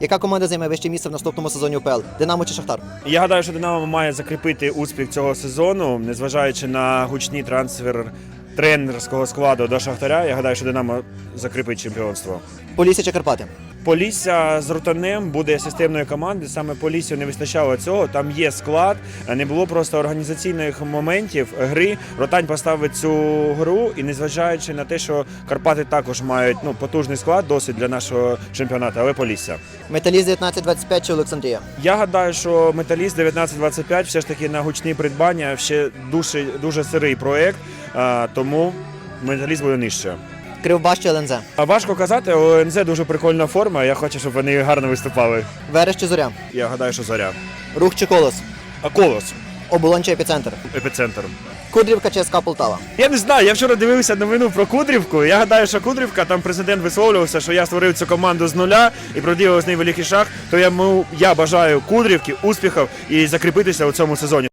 Яка команда займе вище місце в наступному сезоні УПЛ? Динамо чи Шахтар? Я гадаю, що Динамо має закріпити успіх цього сезону, незважаючи на гучні трансфер тренерського складу до Шахтаря. Я гадаю, що Динамо закріпить чемпіонство. Полісся чи Карпати? Полісся з Ротанем буде системною командою. Саме Поліссю не вистачало цього. Там є склад, не було просто організаційних моментів гри. Ротань поставив цю гру, і незважаючи на те, що Карпати також мають ну потужний склад, досить для нашого чемпіонату, але Полісся. Металіст 19-25 чи Олександрія? Я гадаю, що металіст 1925 все ж таки на гучні придбання ще дуже дуже сирий проект, тому металіст буде нижче. Кривбас чи ЛНЗ? А важко казати, у ОНЗ дуже прикольна форма. Я хочу, щоб вони гарно виступали. Верес чи Зоря? Я гадаю, що заря. Рух чи Колос? А колос Оболонь чи епіцентр? епіцентр. Кудрівка чи СК Полтава? Я не знаю. Я вчора дивився новину про Кудрівку. Я гадаю, що Кудрівка там президент висловлювався, що я створив цю команду з нуля і проділив з неї великий шаг. То я, я бажаю Кудрівки успіхів і закріпитися у цьому сезоні.